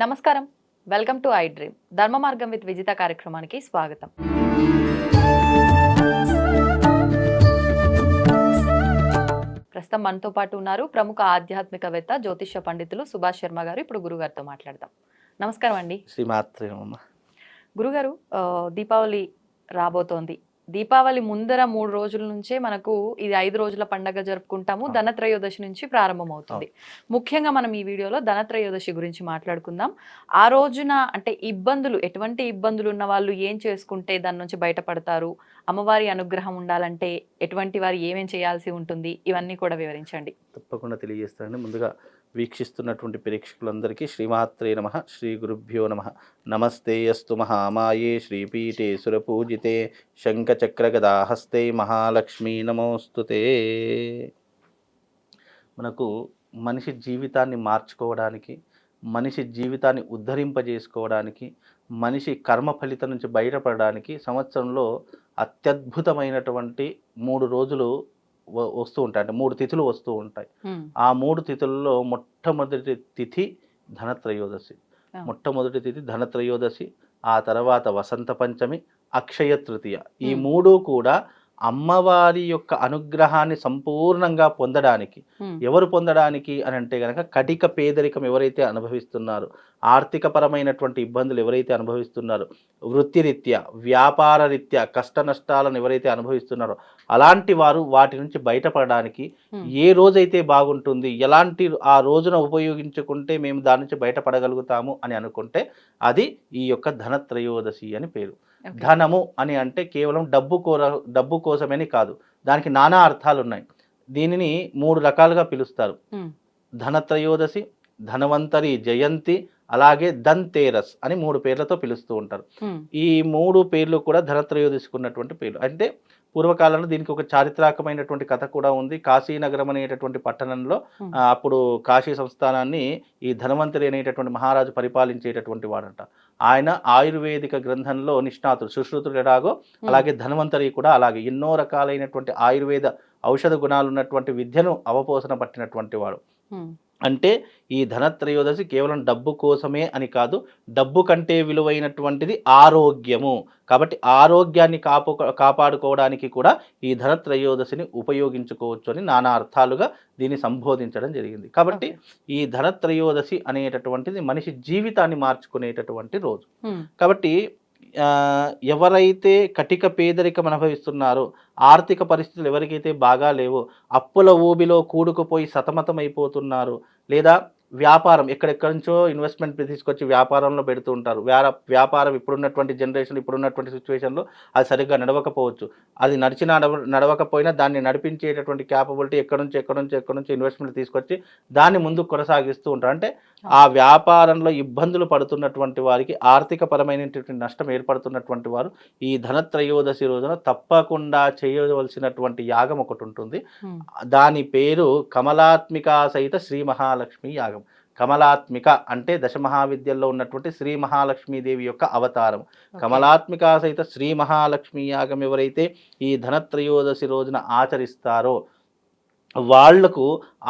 నమస్కారం. Welcome to iDream. ధర్మ మార్గం విత్ విజిత కార్యక్రమానికి స్వాగతం. ప్రస్తుతం మనతో పాటు ఉన్నారు ప్రముఖ ఆధ్యాత్మికవేత్త జ్యోతిష్య పండితులు సుభాష్ శర్మ గారు. ఇప్పుడు గురుగారితో మాట్లాడదాం. నమస్కారం అండి. శ్రీమాత్రే. గురుగారు దీపావళి రాబోతోంది. దీపావళి ముందర మూడు రోజుల నుంచే మనకు ఇది ఐదు రోజుల పండగ జరుపుకుంటాము. ధనత్రయోదశి నుంచి ప్రారంభమవుతుంది. ముఖ్యంగా మనం ఈ వీడియోలో ధనత్రయోదశి గురించి మాట్లాడుకుందాం. ఆ రోజున అంటే ఇబ్బందులు ఎటువంటి ఇబ్బందులు ఉన్న వాళ్ళు ఏం చేసుకుంటే దాని నుంచి బయటపడతారు? అమ్మవారి అనుగ్రహం ఉండాలంటే ఎటువంటి వారు ఏమేం చేయాల్సి ఉంటుంది? ఇవన్నీ కూడా వివరించండి. తప్పకుండా తెలియజేస్తానండి. ముందుగా వీక్షిస్తున్నటువంటి ప్రేక్షకులందరికీ శ్రీమాత్రే నమ శ్రీ గురుభ్యో నమ. నమస్తే అస్తు మహామాయే శ్రీపీఠే సురపూజితే శంఖచక్రగదాహస్తే మహాలక్ష్మీ నమోస్తుతే. మనకు మనిషి జీవితాన్ని మార్చుకోవడానికి మనిషి జీవితాన్ని ఉద్ధరింపజేసుకోవడానికి మనిషి కర్మ ఫలితం నుంచి బయటపడడానికి సంవత్సరంలో అత్యద్భుతమైనటువంటి మూడు రోజులు వస్తూ ఉంటాయి అంటే మూడు తిథులు వస్తూ ఉంటాయి. ఆ మూడు తిథుల్లో మొట్టమొదటి తిథి ధనత్రయోదశి. మొట్టమొదటి తిథి ధనత్రయోదశి ఆ తర్వాత వసంత పంచమి అక్షయ తృతీయ ఈ. మూడు కూడా అమ్మవారి యొక్క అనుగ్రహాన్ని సంపూర్ణంగా పొందడానికి. ఎవరు పొందడానికి అని అంటే కనుక కటిక పేదరికం ఎవరైతే అనుభవిస్తున్నారో ఆర్థిక పరమైనటువంటి ఇబ్బందులు ఎవరైతే అనుభవిస్తున్నారో వృత్తిరీత్యా వ్యాపార రీత్యా కష్ట నష్టాలను ఎవరైతే అనుభవిస్తున్నారో అలాంటి వారు వాటి నుంచి బయటపడడానికి. ఏ రోజైతే బాగుంటుంది ఎలాంటి ఆ రోజున ఉపయోగించుకుంటే మేము దాని నుంచి బయటపడగలుగుతాము అని అనుకుంటే అది ఈ యొక్క ధనత్రయోదశి అని పేరు. ధనము అని అంటే కేవలం డబ్బు కోర డబ్బు కోసమని కాదు దానికి నానా అర్థాలు ఉన్నాయి దీనిని మూడు రకాలుగా పిలుస్తారు. ధనత్రయోదశి ధనవంతరి జయంతి అలాగే ధన్తేరస్ అని మూడు పేర్లతో పిలుస్తూ ఉంటారు. ఈ మూడు పేర్లు కూడా ధనత్రయోదశికి ఉన్నటువంటి పేర్లు అంటే పూర్వకాలంలో దీనికి ఒక చారిత్రాత్మకమైనటువంటి కథ కూడా ఉంది కాశీనగరం అనేటటువంటి పట్టణంలో అప్పుడు కాశీ సంస్థానాన్ని ఈ ధనవంతరి అనేటటువంటి మహారాజు పరిపాలించేటటువంటి వాడంట ఆయన ఆయుర్వేదిక గ్రంథంలో నిష్ణాతుడు సుశ్రుతుడు ఎలాగో. అలాగే ధనవంతరి కూడా అలాగే ఎన్నో రకాలైనటువంటి ఆయుర్వేద ఔషధ గుణాలు ఉన్నటువంటి విద్యను అవపోసన పట్టినటువంటి వాడు. అంటే ఈ ధనత్రయోదశి కేవలం డబ్బు కోసమే అని కాదు డబ్బు కంటే విలువైనటువంటిది ఆరోగ్యము. కాబట్టి ఆరోగ్యాన్ని కాపు కాపాడుకోవడానికి కూడా ఈ ధనత్రయోదశిని ఉపయోగించుకోవచ్చు అని నానా అర్థాలుగా దీన్ని సంబోధించడం జరిగింది. కాబట్టి ఈ ధనత్రయోదశి అనేటటువంటిది మనిషి జీవితాన్ని మార్చుకునేటటువంటి రోజు. కాబట్టి ఎవరైతే కటిక పేదరికం అనుభవిస్తున్నారో ఆర్థిక పరిస్థితులు ఎవరికైతే బాగా లేవో అప్పుల ఊబిలో కూడుకుపోయి సతమతమైపోతున్నారు లేదా వ్యాపారం ఎక్కడెక్కడి నుంచో ఇన్వెస్ట్మెంట్ తీసుకొచ్చి వ్యాపారంలో పెడుతూ ఉంటారు. వ్యాపారం ఇప్పుడున్నటువంటి జనరేషన్ ఇప్పుడున్నటువంటి సిచ్యువేషన్లో అది సరిగ్గా నడవకపోవచ్చు. అది నడిచి నడవ నడవకపోయినా దాన్ని నడిపించేటటువంటి క్యాపబిలిటీ ఎక్కడి నుంచి ఎక్కడి నుంచి ఎక్కడి నుంచి ఇన్వెస్ట్మెంట్ తీసుకొచ్చి దాన్ని ముందుకు కొనసాగిస్తూ ఉంటారు. అంటే ఆ వ్యాపారంలో ఇబ్బందులు పడుతున్నటువంటి వారికి ఆర్థిక పరమైనటువంటి నష్టం ఏర్పడుతున్నటువంటి వారు ఈ ధనత్రయోదశి రోజున తప్పకుండా చేయవలసినటువంటి యాగం ఒకటి ఉంటుంది. దాని పేరు కమలాత్మిక సహిత శ్రీ మహాలక్ష్మి యాగం. కమలాత్మిక అంటే దశమహావిద్యల్లో ఉన్నటువంటి శ్రీ మహాలక్ష్మీదేవి యొక్క అవతారం. కమలాత్మిక సహిత శ్రీ మహాలక్ష్మి యాగం ఎవరైతే ఈ ధనత్రయోదశి రోజున ఆచరిస్తారో వాళ్ళకు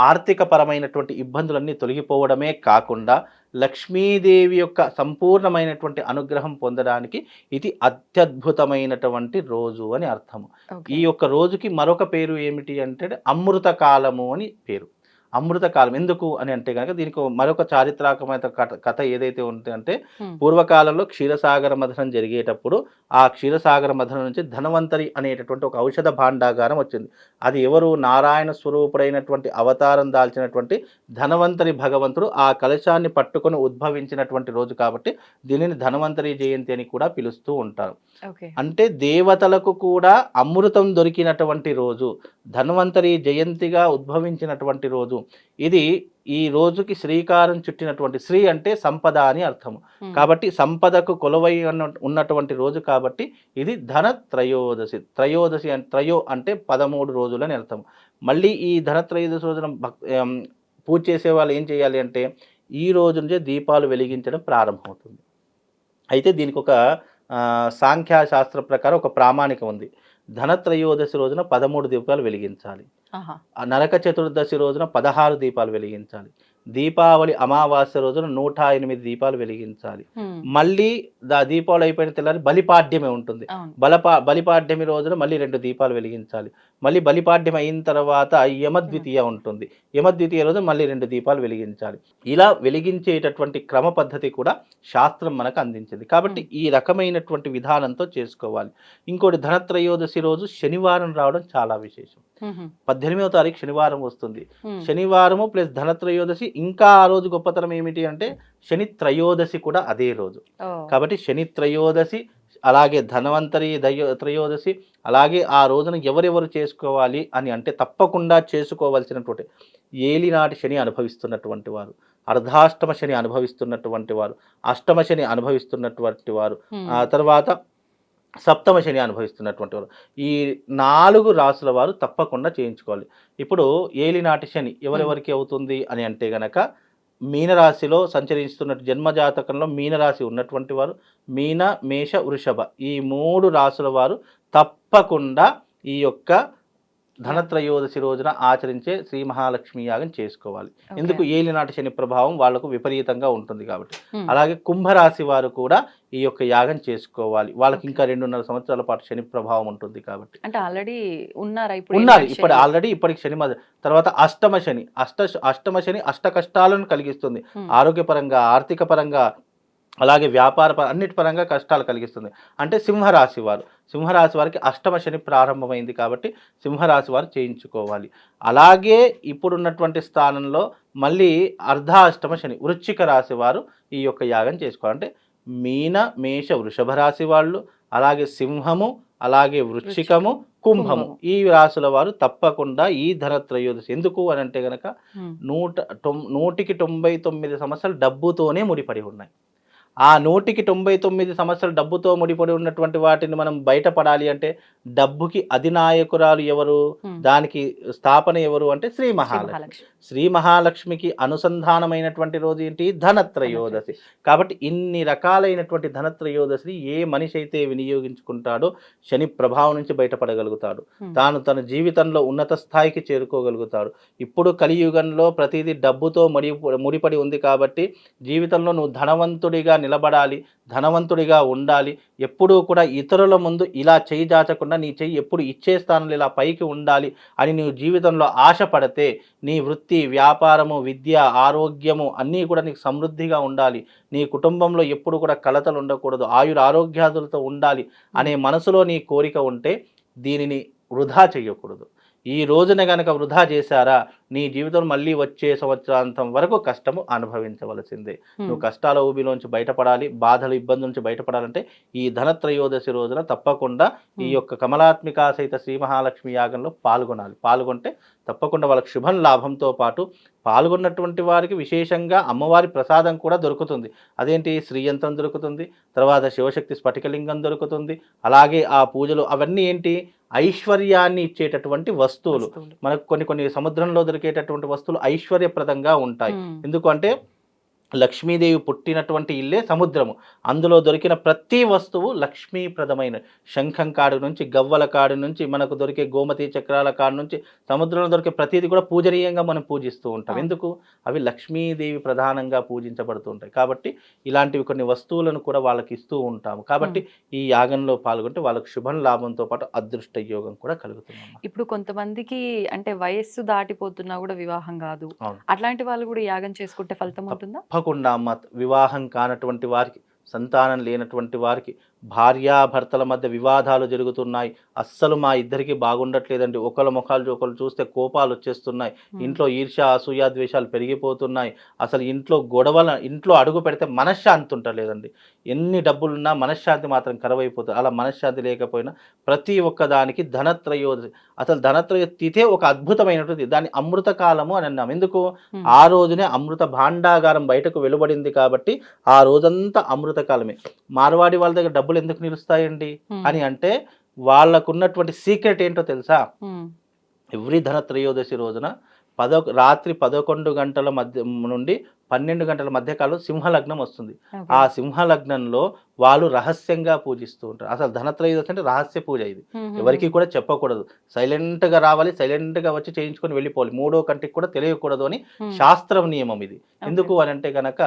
ఆర్థిక పరమైనటువంటి ఇబ్బందులన్నీ తొలగిపోవడమే కాకుండా లక్ష్మీదేవి యొక్క సంపూర్ణమైనటువంటి అనుగ్రహం పొందడానికి ఇది అత్యద్భుతమైనటువంటి రోజు అని అర్థము. ఈ యొక్క రోజుకి మరొక పేరు ఏమిటి అంటే అమృత కాలము అని పేరు అమృత కాలం ఎందుకు అని అంటే కనుక దీనికి మరొక చారిత్రాత్మక కథ కథ ఏదైతే ఉంటుంది అంటే. పూర్వకాలంలో క్షీరసాగర మథనం జరిగేటప్పుడు ఆ క్షీరసాగర మథనం నుంచి ధనవంతరి అనేటటువంటి ఒక ఔషధ భాండాగారం వచ్చింది అది ఎవరు నారాయణ స్వరూపుడైనటువంటి అవతారం దాల్చినటువంటి ధనవంతరి భగవంతుడు ఆ కలశాన్ని పట్టుకొని ఉద్భవించినటువంటి రోజు కాబట్టి దీనిని ధనవంతరి జయంతి అని కూడా పిలుస్తూ ఉంటారు. అంటే దేవతలకు కూడా అమృతం దొరికినటువంటి రోజు ధన్వంతరి జయంతిగా ఉద్భవించినటువంటి రోజు ఇది ఈ రోజుకి శ్రీకారం చుట్టినటువంటి శ్రీ అంటే సంపద అని అర్థం హ్మ్. కాబట్టి సంపదకు కొలువై ఉన్న ఉన్నటువంటి రోజు కాబట్టి ఇది ధన త్రయోదశి. త్రయోదశి అంటే త్రయో అంటే పదమూడు రోజులు అని అర్థం మళ్ళీ ఈ ధన త్రయోదశి రోజున పూజ చేసే వాళ్ళు ఏం చేయాలి అంటే ఈ రోజు నుంచే దీపాలు వెలిగించడం ప్రారంభమవుతుంది. అయితే దీనికి ఒక సాంఖ్యశాస్త్ర ప్రకారం ఒక ప్రామాణికం ఉంది. ధనత్రయోదశి రోజున పదమూడు దీపాలు వెలిగించాలి. నరక చతుర్దశి రోజున పదహారు దీపాలు వెలిగించాలి. దీపావళి అమావాస్య రోజున నూట ఎనిమిది దీపాలు వెలిగించాలి. మళ్ళీ దా దీపావళి అయిపోయిన తెల్లారి బలిపాడ్యమే ఉంటుంది. బలపా బలిపాడ్యమి రోజున మళ్ళీ రెండు దీపాలు వెలిగించాలి. మళ్ళీ బలిపాడ్యం అయిన తర్వాత యమద్వితీయ ఉంటుంది. యమద్వితీయ రోజు మళ్ళీ రెండు దీపాలు వెలిగించాలి. ఇలా వెలిగించేటటువంటి క్రమ పద్ధతి కూడా శాస్త్రం మనకు అందించింది. కాబట్టి ఈ రకమైనటువంటి విధానంతో చేసుకోవాలి. ఇంకోటి ధనత్రయోదశి రోజు శనివారం రావడం చాలా విశేషం. పద్దెనిమిదవ తారీఖు శనివారం వస్తుంది. శనివారము ప్లస్ ధనత్రయోదశి ఇంకా ఆ రోజు గొప్పతనం ఏమిటి అంటే శని త్రయోదశి కూడా అదే రోజు. కాబట్టి శని త్రయోదశి అలాగే ధనవంతరి దయో త్రయోదశి అలాగే ఆ రోజున ఎవరెవరు చేసుకోవాలి అని అంటే తప్పకుండా చేసుకోవాల్సినటువంటి ఏలినాటి శని అనుభవిస్తున్నటువంటి వారు అర్ధాష్టమ శని అనుభవిస్తున్నటువంటి వారు అష్టమ శని అనుభవిస్తున్నటువంటి వారు. ఆ తర్వాత సప్తమ శని అనుభవిస్తున్నటువంటి వారు ఈ నాలుగు రాసుల వారు తప్పకుండా చేయించుకోవాలి. ఇప్పుడు ఏలినాటి శని ఎవరెవరికి అవుతుంది అని అంటే గనక మీనరాశిలో సంచరిస్తున్న జన్మజాతకంలో మీనరాశి ఉన్నటువంటి వారు మీన మేష వృషభ ఈ మూడు రాసుల వారు తప్పకుండా ఈ యొక్క ధనత్రయోదశి రోజున ఆచరించే శ్రీ మహాలక్ష్మి యాగం చేసుకోవాలి. ఎందుకు ఏలినాటి శని ప్రభావం వాళ్ళకు విపరీతంగా ఉంటుంది కాబట్టి. అలాగే కుంభరాశి వారు కూడా ఈ యొక్క యాగం చేసుకోవాలి వాళ్ళకి ఇంకా రెండున్నర సంవత్సరాల పాటు శని ప్రభావం ఉంటుంది కాబట్టి అంటే ఆల్రెడీ ఉన్నారా ఇప్పుడు ఉన్నారు ఇప్పుడు? ఆల్రెడీ ఇప్పటికి శని తర్వాత అష్టమ శని అష్ట అష్టమ శని అష్ట కష్టాలను కలిగిస్తుంది. ఆరోగ్యపరంగా ఆర్థిక పరంగా అలాగే వ్యాపార అన్నిటి పరంగా కష్టాలు కలిగిస్తుంది. అంటే సింహరాశి వారు. సింహరాశి వారికి అష్టమ శని ప్రారంభమైంది కాబట్టి సింహరాశి వారు చేయించుకోవాలి. అలాగే ఇప్పుడున్నటువంటి స్థానంలో మళ్ళీ అర్ధాష్టమ శని వృశ్చిక రాశి వారు ఈ యొక్క యాగం చేసుకోవాలి. అంటే మీన మేష వృషభ రాశి వాళ్ళు అలాగే సింహము అలాగే వృశ్చికము కుంభము. ఈ రాశుల వారు తప్పకుండా ఈ ధనత్రయోదశి. ఎందుకు అని అంటే గనక. నూట నూటికి తొంభై తొమ్మిది సమస్యలు డబ్బుతోనే ముడిపడి ఉన్నాయి. ఆ నూటికి తొంభై తొమ్మిది సమస్యలు డబ్బుతో ముడిపడి ఉన్నటువంటి వాటిని మనం బయటపడాలి అంటే డబ్బుకి అధినాయకురాలు ఎవరు. దానికి స్థాపన ఎవరు అంటే శ్రీ మహాలక్ష్మి. శ్రీ మహాలక్ష్మికి అనుసంధానమైనటువంటి రోజు ఏంటి? ధనత్రయోదశి. కాబట్టి ఇన్ని రకాలైనటువంటి ధనత్రయోదశిని ఏ మనిషి అయితే వినియోగించుకుంటాడో శని ప్రభావం నుంచి బయటపడగలుగుతాడు. తాను తన జీవితంలో ఉన్నత స్థాయికి చేరుకోగలుగుతాడు. ఇప్పుడు కలియుగంలో ప్రతిదీ డబ్బుతో ముడి ముడిపడి ఉంది కాబట్టి జీవితంలో నువ్వు ధనవంతుడిగా నిలబడాలి ధనవంతుడిగా ఉండాలి. ఎప్పుడూ కూడా ఇతరుల ముందు ఇలా చేయి దాచకుండా నీ చెయ్యి ఎప్పుడు ఇచ్చే స్థానంలో ఇలా పైకి ఉండాలి అని నీవు జీవితంలో ఆశపడితే నీ వృత్తి వ్యాపారము విద్య ఆరోగ్యము అన్నీ కూడా నీకు సమృద్ధిగా ఉండాలి. నీ కుటుంబంలో ఎప్పుడు కూడా కలతలు ఉండకూడదు. ఆయుర ఆరోగ్యాదులతో ఉండాలి అనే మనసులో నీ కోరిక ఉంటే దీనిని వృధా చేయకూడదు. ఈ రోజున గనక వృధా చేశారా నీ జీవితం మళ్ళీ వచ్చే సంవత్సరాంతం వరకు కష్టము అనుభవించవలసిందే. నువ్వు కష్టాల ఊబిలోంచి బయటపడాలి బాధలు ఇబ్బందుల నుంచి బయటపడాలంటే ఈ ధనత్రయోదశి రోజున తప్పకుండా ఈ. యొక్క కమలాత్మిక సహిత శ్రీ మహాలక్ష్మి యాగంలో పాల్గొనాలి. పాల్గొంటే తప్పకుండా వాళ్ళకి శుభం లాభంతో పాటు పాల్గొన్నటువంటి వారికి విశేషంగా అమ్మవారి ప్రసాదం కూడా దొరుకుతుంది. అదేంటి? శ్రీయంత్రం దొరుకుతుంది తర్వాత శివశక్తి స్ఫటికలింగం దొరుకుతుంది అలాగే ఆ పూజలు అవన్నీ ఏంటి? ఐశ్వర్యాన్ని ఇచ్చేటటువంటి వస్తువులు. మనకు కొన్ని కొన్ని సముద్రంలో దొరికేటటువంటి వస్తువులు ఐశ్వర్యప్రదంగా ఉంటాయి. ఎందుకంటే లక్ష్మీదేవి పుట్టినటువంటి ఇల్లే సముద్రము. అందులో దొరికిన ప్రతి వస్తువు లక్ష్మీప్రదమైన. శంఖం కాడు నుంచి గవ్వల కాడు నుంచి మనకు దొరికే గోమతి చక్రాల కాడు నుంచి సముద్రంలో దొరికే ప్రతిదీ కూడా పూజనీయంగా మనం పూజిస్తూ ఉంటాం. ఎందుకు? అవి లక్ష్మీదేవి ప్రధానంగా పూజించబడుతూ ఉంటాయి. కాబట్టి ఇలాంటివి కొన్ని వస్తువులను కూడా వాళ్ళకి ఇస్తూ ఉంటాము. కాబట్టి ఈ యాగంలో పాల్గొంటే వాళ్ళకి శుభం లాభంతో పాటు అదృష్ట యోగం కూడా కలుగుతుందమ్మా ఇప్పుడు కొంతమందికి అంటే వయస్సు దాటిపోతున్నా కూడా వివాహం కాదు. అట్లాంటి వాళ్ళు కూడా యాగం చేసుకుంటే ఫలితం ఉంటుందా? తప్పకుండా అమ్మ వివాహం కానటువంటి వారికి సంతానం లేనటువంటి వారికి భార్యాభర్తల మధ్య వివాదాలు జరుగుతున్నాయి. అస్సలు మా ఇద్దరికి బాగుండట్లేదండి. ఒకళ్ళ ముఖాలు ఒకళ్ళు చూస్తే కోపాలు వచ్చేస్తున్నాయి. ఇంట్లో ఈర్ష్య అసూయ ద్వేషాలు పెరిగిపోతున్నాయి. అసలు ఇంట్లో గొడవల ఇంట్లో అడుగు పెడితే మనశ్శాంతి ఉంటలేదండి ఎన్ని డబ్బులున్నా మనశ్శాంతి మాత్రం కరువైపోతుంది. అలా మనశ్శాంతి లేకపోయినా ప్రతి ఒక్క దానికి ధనత్రయోదశి అసలు ధనత్రయ తిథే ఒక అద్భుతమైనటువంటి దాన్ని అమృత కాలము అని అన్నాం. ఎందుకు. ఆ రోజునే అమృత భాండాగారం బయటకు వెలువడింది కాబట్టి ఆ రోజంతా అమృత కాలమే. మార్వాడి వాళ్ళ దగ్గర డబ్బులు ఎందుకు నిలుస్తాయండి. అని అంటే వాళ్ళకున్నటువంటి సీక్రెట్ ఏంటో తెలుసా. ఎవ్రీ ధనత్రయోదశి రోజున పదో రాత్రి పదకొండు గంటల మధ్య నుండి పన్నెండు గంటల మధ్యకాలం సింహలగ్నం వస్తుంది. ఆ సింహలగ్నంలో వాళ్ళు రహస్యంగా పూజిస్తూ ఉంటారు అసలు ధనత్రయోదశి అంటే రహస్య పూజ ఇది. ఎవరికి కూడా చెప్పకూడదు సైలెంట్గా రావాలి సైలెంట్గా వచ్చి చేయించుకొని వెళ్ళిపోవాలి మూడో కంటికి కూడా తెలియకూడదు అని. శాస్త్రం నియమం ఇది ఎందుకు అని అంటే గనక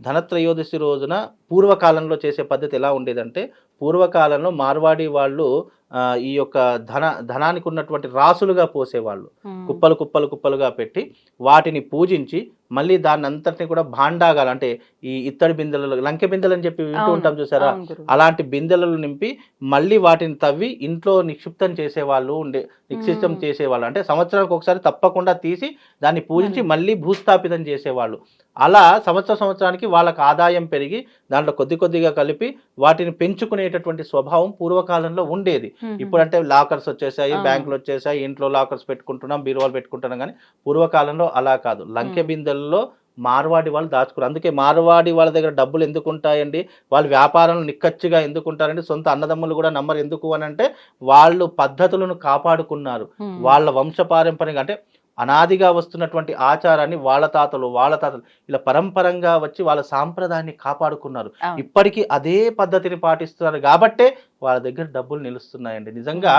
ధనత్రయోదశి రోజున పూర్వకాలంలో చేసే పద్ధతి ఎలా ఉండేదంటే పూర్వకాలంలో మార్వాడి వాళ్ళు ఆ, ఈ యొక్క ధన ధనానికి ఉన్నటువంటి రాసులుగా పోసేవాళ్ళు. కుప్పలు కుప్పలు కుప్పలుగా పెట్టి వాటిని పూజించి మళ్ళీ దాన్ని అంతటిని కూడా భాండాగాలు అంటే ఈ ఇత్తడి బిందెలలో లంకె బిందెలు అని చెప్పి వింటూ. ఉంటాం చూసారా. అలాంటి బిందెలను నింపి మళ్ళీ వాటిని తవ్వి ఇంట్లో నిక్షిప్తం చేసేవాళ్ళు ఉండే నిక్షిప్తం. చేసేవాళ్ళు అంటే సంవత్సరానికి ఒకసారి తప్పకుండా తీసి దాన్ని పూజించి మళ్ళీ. భూస్థాపితం చేసేవాళ్ళు అలా సంవత్సర సంవత్సరానికి వాళ్ళకి ఆదాయం పెరిగి దాంట్లో కొద్ది కొద్దిగా కలిపి వాటిని పెంచుకునేటటువంటి స్వభావం పూర్వకాలంలో ఉండేది. ఇప్పుడంటే లాకర్స్ వచ్చేసాయి. బ్యాంకులు వచ్చేసాయి ఇంట్లో లాకర్స్ పెట్టుకుంటున్నాం బీరువాలు పెట్టుకుంటున్నాం కానీ పూర్వకాలంలో అలా కాదు లంకె. బిందెల్లో మార్వాడి వాళ్ళు దాచుకున్నారు. అందుకే మార్వాడి వాళ్ళ దగ్గర డబ్బులు ఎందుకు ఉంటాయండి వాళ్ళు వ్యాపారంలో నిక్కచ్చిగా ఎందుకు ఉంటారండి సొంత అన్నదమ్ములు కూడా నమ్మరు. ఎందుకు అని అంటే వాళ్ళు పద్ధతులను కాపాడుకున్నారు. వాళ్ళ వంశపారంపర్యంగా అంటే అనాదిగా వస్తున్నటువంటి ఆచారాన్ని వాళ్ళ తాతలు వాళ్ళ తాతలు ఇలా పరంపరంగా వచ్చి వాళ్ళ సాంప్రదాయాన్ని కాపాడుకున్నారు. ఇప్పటికీ అదే పద్ధతిని పాటిస్తున్నారు. కాబట్టే వాళ్ళ దగ్గర డబ్బులు నిలుస్తున్నాయండి. నిజంగా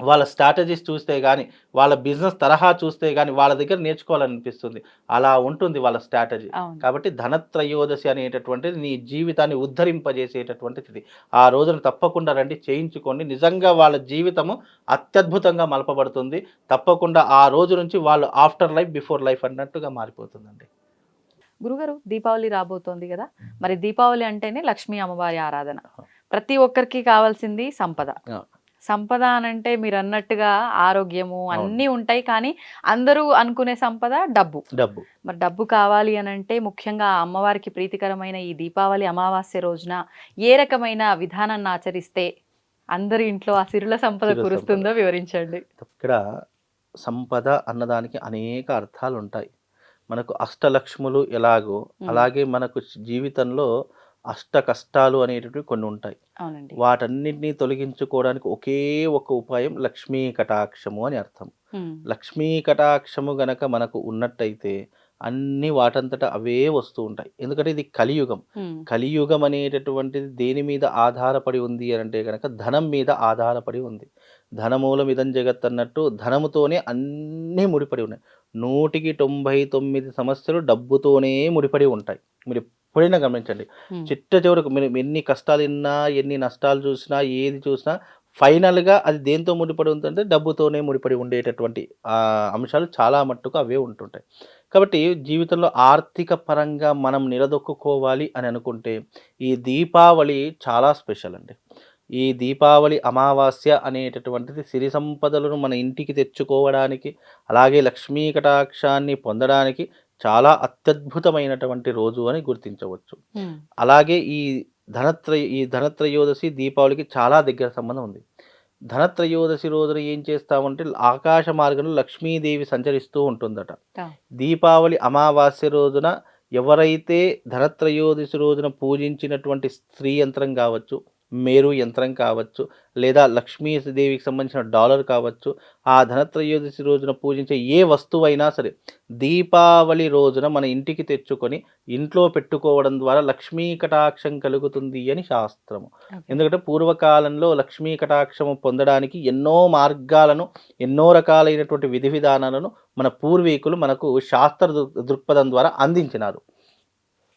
వాళ్ళ స్ట్రాటజీస్ చూస్తే కానీ వాళ్ళ బిజినెస్ తరహా చూస్తే కానీ వాళ్ళ దగ్గర నేర్చుకోవాలనిపిస్తుంది. అలా ఉంటుంది వాళ్ళ స్ట్రాటజీ. కాబట్టి ధనత్రయోదశి అనేటటువంటిది నీ జీవితాన్ని ఉద్ధరింపజేసేటటువంటిది ఆ రోజున తప్పకుండా రండి చేయించుకోండి. నిజంగా వాళ్ళ జీవితము అత్యద్భుతంగా మలపబడుతుంది. తప్పకుండా ఆ రోజు నుంచి వాళ్ళు ఆఫ్టర్ లైఫ్ బిఫోర్ లైఫ్ అన్నట్టుగా మారిపోతుందండి. గురుగారు దీపావళి రాబోతోంది కదా? మరి దీపావళి అంటేనే లక్ష్మీ అమ్మవారి ఆరాధన. ప్రతి ఒక్కరికి కావాల్సింది సంపద. సంపద అనంటే మీరు అన్నట్టుగా ఆరోగ్యము. అన్నీ ఉంటాయి కానీ అందరూ అనుకునే సంపద డబ్బు డబ్బు మరి డబ్బు కావాలి అని అంటే ముఖ్యంగా ఆ అమ్మవారికి ప్రీతికరమైన ఈ దీపావళి అమావాస్య రోజున ఏ రకమైన విధానాన్ని ఆచరిస్తే అందరి ఇంట్లో ఆ సిరుల సంపద కురుస్తుందో. వివరించండి ఇక్కడ సంపద అన్నదానికి అనేక అర్థాలు ఉంటాయి మనకు అష్టలక్ష్ములు ఎలాగో. అలాగే మనకు జీవితంలో అష్ట కష్టాలు అనేటటువంటి కొన్ని ఉంటాయి. అవునండి. వాటన్నిటినీ తొలగించుకోవడానికి ఒకే ఒక ఉపాయం లక్ష్మీ కటాక్షము అని అర్థం. లక్ష్మీ కటాక్షము గనక మనకు ఉన్నట్టయితే అన్ని వాటంతట అవే వస్తూ ఉంటాయి. ఎందుకంటే ఇది కలియుగం. కలియుగం అనేటటువంటిది దేని మీద ఆధారపడి ఉంది అని అంటే కనుక ధనం మీద ఆధారపడి ఉంది. ధనమూలం ఇదం జగత్ అన్నట్టు ధనముతోనే అన్నీ ముడిపడి ఉన్నాయి. నూటికి తొంభై తొమ్మిది సమస్యలు డబ్బుతోనే ముడిపడి ఉంటాయి. మీరు ఎప్పుడైనా గమనించండి. చిట్ట చివరకు మీరు ఎన్ని కష్టాలు విన్నా ఎన్ని నష్టాలు చూసినా ఏది చూసినా ఫైనల్గా అది దేంతో ముడిపడి ఉందంటే డబ్బుతోనే ముడిపడి ఉండేటటువంటి అంశాలు చాలా మట్టుకు అవే ఉంటుంటాయి. కాబట్టి జీవితంలో ఆర్థిక పరంగా మనం నిలదొక్కుకోవాలి అని అనుకుంటే ఈ దీపావళి చాలా స్పెషల్ అండి. ఈ దీపావళి అమావాస్య అనేటటువంటిది సిరి సంపదలను మన ఇంటికి తెచ్చుకోవడానికి అలాగే లక్ష్మీ కటాక్షాన్ని పొందడానికి చాలా అత్యద్భుతమైనటువంటి రోజు అని గుర్తించవచ్చు. అలాగే ఈ ధనత్రయ ఈ ధనత్రయోదశి దీపావళికి చాలా దగ్గర సంబంధం ఉంది. ధనత్రయోదశి రోజున ఏం చేస్తామంటే ఆకాశ మార్గంలో లక్ష్మీదేవి సంచరిస్తూ ఉంటుందట. దీపావళి అమావాస్య రోజున ఎవరైతే ధనత్రయోదశి రోజున పూజించినటువంటి స్త్రీ యంత్రం కావచ్చు మేరు యంత్రం కావచ్చు లేదా లక్ష్మీదేవికి సంబంధించిన డాలర్ కావచ్చు ఆ ధనత్రయోదశి రోజున పూజించే ఏ వస్తువైనా సరే దీపావళి రోజున మన ఇంటికి తెచ్చుకొని ఇంట్లో పెట్టుకోవడం ద్వారా లక్ష్మీ కటాక్షం కలుగుతుంది అని శాస్త్రము. ఎందుకంటే పూర్వకాలంలో లక్ష్మీ కటాక్షము పొందడానికి ఎన్నో మార్గాలను ఎన్నో రకాలైనటువంటి విధి విధానాలను మన పూర్వీకులు మనకు శాస్త్ర దృ- దృక్పథం ద్వారా అందించినారు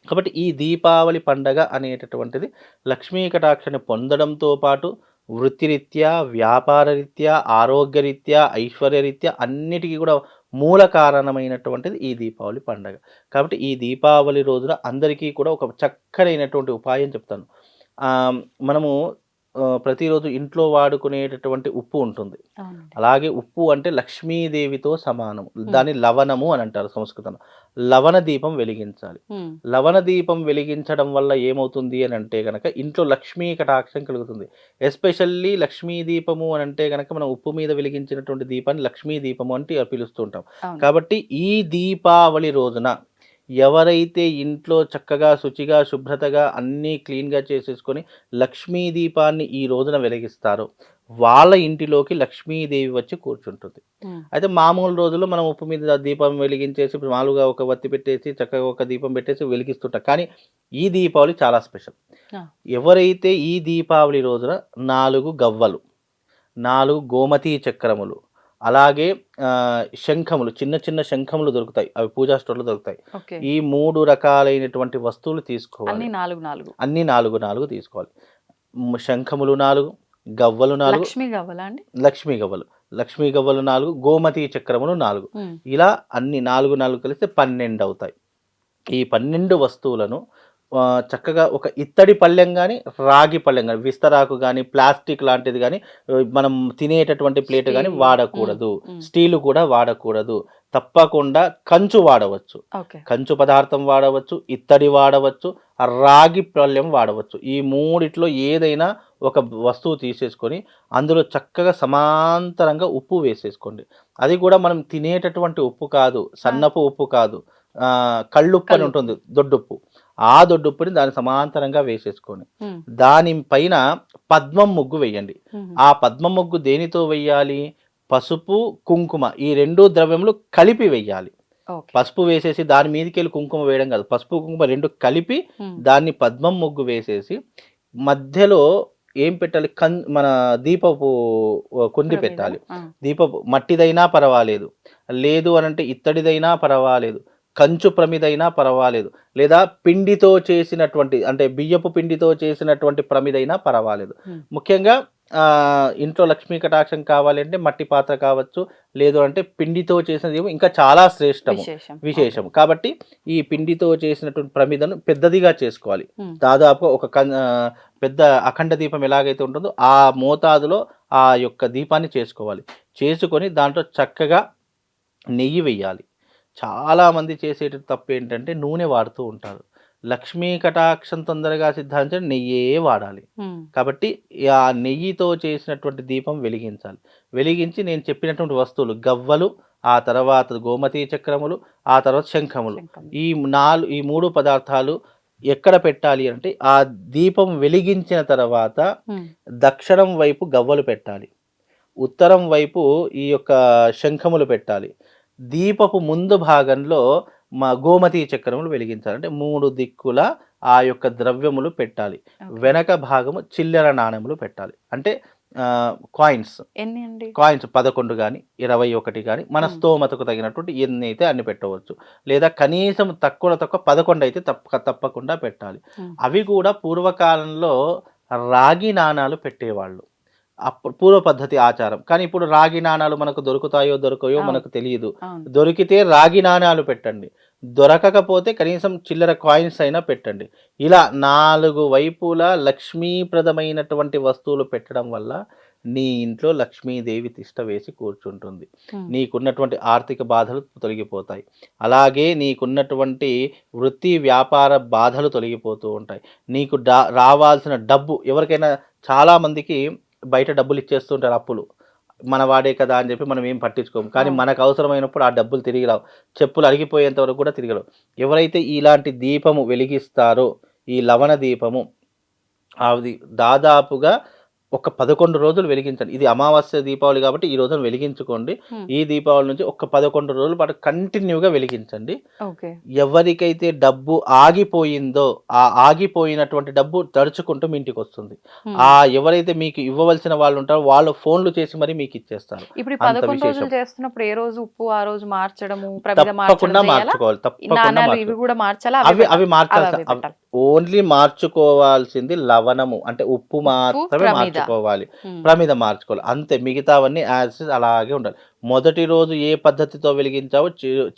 కాబట్టి ఈ దీపావళి పండగ అనేటటువంటిది లక్ష్మీ కటాక్షని పొందడంతో పాటు వృత్తిరీత్యా వ్యాపార రీత్యా ఆరోగ్యరీత్యా ఐశ్వర్యరీత్యా అన్నిటికీ కూడా మూల కారణమైనటువంటిది ఈ దీపావళి పండగ. కాబట్టి ఈ దీపావళి రోజున అందరికీ కూడా ఒక చక్కనైనటువంటి ఉపాయం చెప్తాను. మనము ప్రతిరోజు ఇంట్లో వాడుకునేటటువంటి ఉప్పు ఉంటుంది. అలాగే ఉప్పు అంటే లక్ష్మీదేవితో సమానం దాన్ని లవణము అని అంటారు సంస్కృతంలో. లవణ దీపం వెలిగించాలి. లవణ దీపం వెలిగించడం వల్ల ఏమవుతుంది అని అంటే కనుక ఇంట్లో లక్ష్మీ కటాక్షం కలుగుతుంది. ఎస్పెషల్లీ లక్ష్మీ దీపము అని అంటే కనుక మనం ఉప్పు మీద వెలిగించినటువంటి దీపాన్ని లక్ష్మీ దీపము అంటే పిలుస్తూ ఉంటాం అవును. కాబట్టి ఈ దీపావళి రోజున ఎవరైతే ఇంట్లో చక్కగా శుచిగా శుభ్రతగా అన్నీ క్లీన్గా చేసేసుకొని లక్ష్మీ దీపాన్ని ఈ రోజున వెలిగిస్తారో వాళ్ళ ఇంటిలోకి లక్ష్మీదేవి వచ్చి కూర్చుంటుంది. అయితే మామూలు రోజుల్లో మనం ఉప్పు మీద దీపం వెలిగించేసి మామూలుగా ఒక వత్తి పెట్టేసి చక్కగా ఒక దీపం పెట్టేసి వెలిగిస్తుంటాం. కానీ ఈ దీపావళి చాలా స్పెషల్. ఎవరైతే ఈ దీపావళి రోజున నాలుగు గవ్వలు నాలుగు గోమతి చక్రములు అలాగే శంఖములు చిన్న చిన్న శంఖములు దొరుకుతాయి. అవి పూజా స్టోర్లో దొరుకుతాయి. ఈ మూడు రకాలైనటువంటి వస్తువులు తీసుకోవాలి. అన్ని నాలుగు నాలుగు. అన్ని నాలుగు నాలుగు తీసుకోవాలి. శంఖములు నాలుగు గవ్వలు నాలుగు. లక్ష్మి అండి? లక్ష్మీ గవ్వలు. లక్ష్మీ గవ్వలు నాలుగు గోమతి చక్రములు నాలుగు. ఇలా అన్ని నాలుగు నాలుగు కలిస్తే పన్నెండు అవుతాయి. ఈ పన్నెండు వస్తువులను చక్కగా ఒక ఇత్తడి పళ్ళెం కానీ రాగి పళ్ళెం కానీ విస్తరాకు కానీ ప్లాస్టిక్ లాంటిది కానీ మనం తినేటటువంటి ప్లేట్ కానీ. వాడకూడదు. స్టీలు కూడా వాడకూడదు. తప్పకుండా కంచు వాడవచ్చు. కంచు పదార్థం వాడవచ్చు ఇత్తడి వాడవచ్చు రాగి పళ్ళెం వాడవచ్చు. ఈ మూడిట్లో ఏదైనా ఒక వస్తువు తీసేసుకొని అందులో చక్కగా సమాంతరంగా ఉప్పు వేసేసుకోండి. అది కూడా మనం తినేటటువంటి ఉప్పు కాదు సన్నపు ఉప్పు కాదు. కళ్ళుప్పు అని. ఉంటుంది దొడ్డుప్పు. ఆ దొడ్డుప్పుని దాని సమాంతరంగా వేసేసుకొని ఉమ్, దాని పైన పద్మం ముగ్గు వేయండి. ఆ పద్మ ముగ్గు దేనితో వెయ్యాలి పసుపు కుంకుమ ఈ రెండు ద్రవ్యములు కలిపి వెయ్యాలి ఓకే. పసుపు వేసేసి దాని మీదకి వెళ్ళి కుంకుమ వేయడం కాదు. పసుపు కుంకుమ రెండు కలిపి దాన్ని పద్మం ముగ్గు వేసేసి మధ్యలో ఏం పెట్టాలి? కన్ మన దీపపు కుండి? పెట్టాలి. దీపపు మట్టిదైనా పర్వాలేదు. లేదు అని అంటే ఇత్తడిదైనా పర్వాలేదు. కంచు ప్రమిదైనా పర్వాలేదు. లేదా పిండితో చేసినటువంటి అంటే బియ్యపు పిండితో చేసినటువంటి ప్రమిదైనా పర్వాలేదు. ముఖ్యంగా ఇంట్లో లక్ష్మీ కటాక్షం కావాలి అంటే మట్టి పాత్ర కావచ్చు లేదు అంటే పిండితో చేసినది ఇంకా చాలా శ్రేష్టము. విశేషం. కాబట్టి ఈ పిండితో చేసినటువంటి ప్రమిదను పెద్దదిగా చేసుకోవాలి. దాదాపు ఒక పెద్ద అఖండ దీపం ఎలాగైతే ఉంటుందో ఆ మోతాదులో ఆ యొక్క దీపాన్ని చేసుకోవాలి. చేసుకొని దాంట్లో చక్కగా నెయ్యి వెయ్యాలి చాలామంది చేసేట తప్పు ఏంటంటే నూనె వాడుతూ ఉంటారు. లక్ష్మీ కటాక్షం తొందరగా సిద్ధాంతం నెయ్యే వాడాలి. కాబట్టి ఆ నెయ్యితో చేసినటువంటి దీపం వెలిగించాలి. వెలిగించి నేను చెప్పినటువంటి వస్తువులు గవ్వలు ఆ తర్వాత గోమతి చక్రములు ఆ తర్వాత శంఖములు. శంఖం. ఈ నాలుగు ఈ మూడు పదార్థాలు ఎక్కడ పెట్టాలి అంటే ఆ దీపం వెలిగించిన తర్వాత దక్షిణం వైపు గవ్వలు పెట్టాలి. ఉత్తరం వైపు ఈ యొక్క శంఖములు పెట్టాలి. దీపపు ముందు భాగంలో మా గోమతి చక్రములు వెలిగించాలి. అంటే మూడు దిక్కుల ఆ యొక్క ద్రవ్యములు పెట్టాలి. వెనక భాగము చిల్లర నాణెములు పెట్టాలి. అంటే కాయిన్స్ ఎన్ని అండి? కాయిన్స్ పదకొండు కానీ ఇరవై ఒకటి కానీ మన. స్తోమతకు తగినటువంటి ఎన్ని అయితే అన్ని పెట్టవచ్చు. లేదా కనీసం తక్కువ తక్కువ పదకొండు అయితే తప్పక తప్పకుండా పెట్టాలి. అవి కూడా పూర్వకాలంలో రాగి నాణాలు పెట్టేవాళ్ళు. అప్పుడు పూర్వ పద్ధతి ఆచారం. కానీ ఇప్పుడు రాగి నాణాలు మనకు దొరుకుతాయో దొరకయో. మనకు తెలియదు. దొరికితే రాగి నాణాలు పెట్టండి. దొరకకపోతే కనీసం చిల్లర కాయిన్స్ అయినా పెట్టండి. ఇలా నాలుగు వైపులా లక్ష్మీప్రదమైనటువంటి వస్తువులు పెట్టడం వల్ల నీ ఇంట్లో లక్ష్మీదేవి తిష్ట వేసి కూర్చుంటుంది. నీకున్నటువంటి ఆర్థిక బాధలు తొలగిపోతాయి. అలాగే నీకున్నటువంటి వృత్తి వ్యాపార బాధలు తొలగిపోతూ ఉంటాయి. నీకు డా రావాల్సిన డబ్బు ఎవరికైనా చాలామందికి బయట డబ్బులు ఇచ్చేస్తుంటారు అప్పులు. మన వాడే కదా అని చెప్పి మనం ఏం పట్టించుకోము. కానీ. మనకు అవసరమైనప్పుడు ఆ డబ్బులు తిరిగి రావు. చెప్పులు అరిగిపోయేంత వరకు కూడా తిరిగి రావు. ఎవరైతే ఇలాంటి దీపము వెలిగిస్తారో ఈ లవణ దీపము అది దాదాపుగా ఒక పదకొండు రోజులు వెలిగించండి ఇది అమావాస్య దీపావళి కాబట్టి ఈ రోజున వెలిగించుకోండి. ఈ దీపావళి నుంచి ఒక పదకొండు రోజుల పాటు కంటిన్యూగా వెలిగించండి ఎవరికైతే డబ్బు ఆగిపోయిందో ఆ ఆగిపోయినటువంటి డబ్బు తడుచుకుంటూ మీ ఇంటికి వస్తుంది. ఆ ఎవరైతే మీకు ఇవ్వవలసిన వాళ్ళు ఉంటారో వాళ్ళు ఫోన్లు చేసి మరి మీకు ఇచ్చేస్తారు ఇప్పుడు పదకొండు రోజులు. చేస్తున్నప్పుడు ఏ రోజు ఉప్పు ఆ రోజు మార్చడము తప్పకుండా? మార్చుకోవాలి తప్పకుండా అవి అవి మార్చాలి. ఓన్లీ మార్చుకోవాల్సింది లవణము. అంటే ఉప్పు మాత్రమే. మార్చుకోవాలి. ప్రమిద మార్చుకోవాలి. అంతే మిగతావన్నీ యాజ్ అలాగే ఉండాలి. మొదటి రోజు ఏ పద్ధతితో వెలిగించావో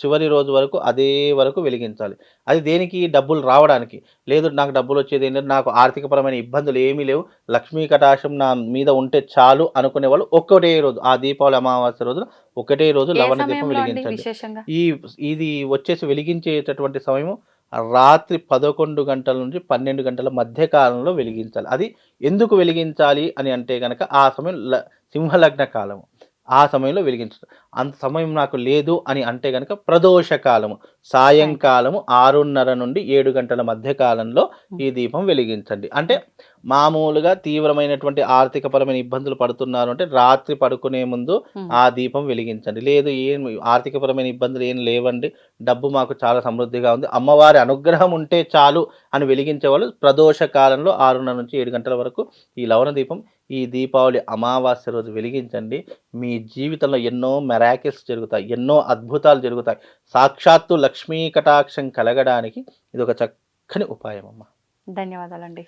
చివరి రోజు వరకు అదే వరకు వెలిగించాలి. అది దేనికి? డబ్బులు రావడానికి. లేదు నాకు డబ్బులు వచ్చేది ఏంటంటే నాకు ఆర్థికపరమైన ఇబ్బందులు ఏమీ లేవు. లక్ష్మీ కటాక్షం నా మీద ఉంటే చాలు అనుకునే వాళ్ళు ఒక్కటే రోజు. ఆ దీపావళి అమావాస్య రోజున ఒకటే రోజు లవణ దీపం విశేషంగా? ఈ ఇది వచ్చేసి వెలిగించేటటువంటి సమయం రాత్రి పదకొండు గంటల నుంచి పన్నెండు గంటల మధ్య కాలంలో వెలిగించాలి. అది ఎందుకు వెలిగించాలి అని అంటే కనుక ఆ సమయం ల- సింహలగ్న కాలం ఆ సమయంలో వెలిగించడం అంత సమయం నాకు లేదు అని అంటే కనుక ప్రదోష కాలము సాయంకాలము ఆరున్నర నుండి ఏడు గంటల మధ్య కాలంలో ఈ దీపం వెలిగించండి. అంటే మామూలుగా తీవ్రమైనటువంటి ఆర్థికపరమైన ఇబ్బందులు పడుతున్నారు అంటే రాత్రి పడుకునే ముందు. ఆ దీపం వెలిగించండి. లేదు ఏం ఆర్థికపరమైన ఇబ్బందులు ఏం లేవండి. డబ్బు మాకు చాలా సమృద్ధిగా ఉంది. అమ్మవారి అనుగ్రహం ఉంటే చాలు అని వెలిగించే వాళ్ళు ప్రదోష కాలంలో ఆరున్నర నుంచి ఏడు గంటల వరకు ఈ లవణ దీపం ఈ దీపావళి అమావాస్య రోజు వెలిగించండి. మీ జీవితంలో ఎన్నో మెరాకిల్స్ జరుగుతాయి ఎన్నో అద్భుతాలు జరుగుతాయి. సాక్షాత్తు లక్ష్మీ కటాక్షం కలగడానికి ఇది ఒక చక్కని ఉపాయం అమ్మ ధన్యవాదాలండి.